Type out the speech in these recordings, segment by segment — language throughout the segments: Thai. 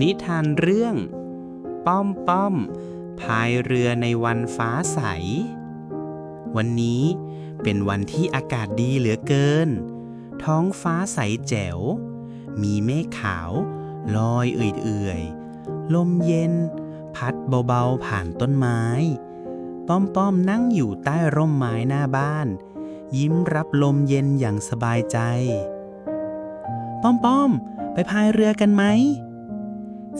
นิทานเรื่อง ป้อมป้อมพายเรือในวันฟ้าใส วันนี้เป็นวันที่อากาศดีเหลือเกิน ท้องฟ้าใสแจ๋ว มีเมฆขาว ลอยเอื่อยๆ ลมเย็น พัดเบาๆผ่านต้นไม้ ป้อมป้อมนั่งอยู่ใต้ร่มไม้หน้าบ้าน ยิ้มรับลมเย็นอย่างสบายใจ ป้อมป้อมไปพายเรือกันไหม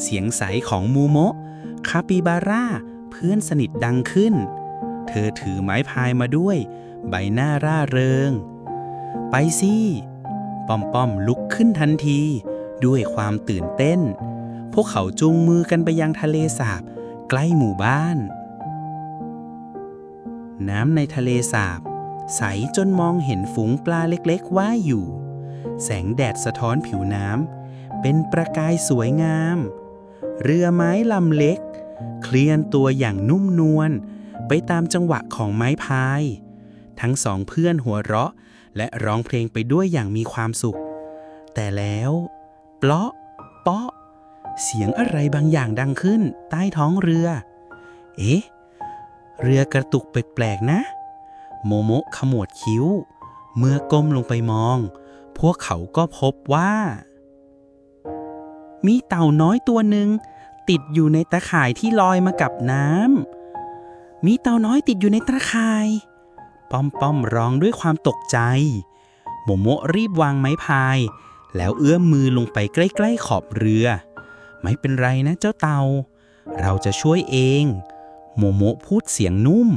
เสียงใสของมูโมะคาปิบาร่าเพื่อนสนิทดังขึ้น เธอถือไม้พายมาด้วย ใบหน้าร่าเริง ไปสิป้อมป้อมลุกขึ้นทันที ด้วยความตื่นเต้น พวกเขาจูงมือกันไปยังทะเลสาบ ใกล้หมู่บ้าน น้ำในทะเลสาบ ใสจนมองเห็นฝูงปลาเล็กๆว่ายอยู่ แสงแดดสะท้อนผิวน้ำเป็นประกายสวยงาม เรือไม้ลำเล็ก เคลื่อนตัวอย่างนุ่มนวลไปตามจังหวะของไม้พาย ทั้งสองเพื่อนหัวเราะ และร้องเพลงไปด้วยอย่างมีความสุข แต่แล้วเปลาะเปาะ เสียงอะไรบางอย่างดังขึ้น ใต้ท้องเรือ เอ๊ะ เรือกระตุกแปลกๆนะ โมโมะขมวดคิ้ว เมื่อก้มลงไปมอง พวกเขาก็พบว่า มีเต่าน้อยตัวหนึ่ง ติดอยู่ในตะข่ายที่ลอยมากับน้ำ มีเต่าน้อยติดอยู่ในตะข่าย ป้อมป้อมร้องด้วยความตกใจ โมโมะรีบวางไม้พาย แล้วเอื้อมมือลงไปใกล้ๆขอบเรือ ไม่เป็นไรนะเจ้าเต่า เราจะช่วยเอง โมโมะพูดเสียงนุ่ม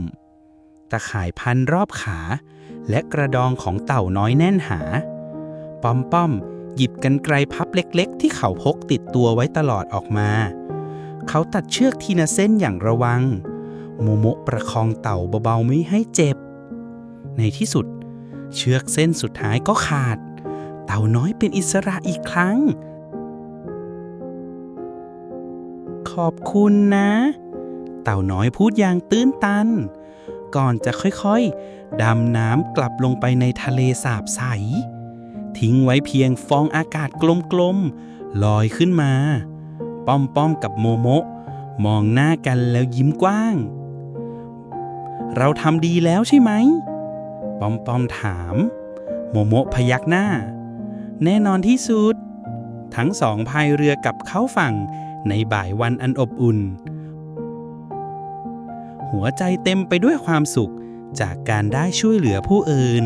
ตะข่ายพันรอบขา และกระดองของเต่าน้อยแน่นหา ป้อมป้อมหยิบกันไกรพับเล็กๆ ที่เขาพกติดตัวไว้ตลอดออกมา เขาตัดเชือกทีละเส้นอย่างระวัง โมโมะประคองเต่าเบาๆไม่ให้เจ็บ ในที่สุด เชือกเส้นสุดท้ายก็ขาด เต่าน้อยเป็นอิสระอีกครั้ง ขอบคุณนะ เต่าน้อยพูดอย่างตื้นตัน ก่อนจะค่อยๆ ดำน้ำกลับลงไปในทะเลสาบใส ทิ้งไว้เพียงฟองอากาศกลมๆลอยขึ้นมา ป้อมป้อมกับโมโมะมองหน้ากันแล้วยิ้มกว้าง เราทำดีแล้วใช่ไหม ป้อมป้อมถาม โมโมะพยักหน้า แน่นอนที่สุด ทั้งสองพายเรือกับเข้าฝั่งในบ่ายวันอันอบอุ่น หัวใจเต็มไปด้วยความสุขจากการได้ช่วยเหลือผู้อื่น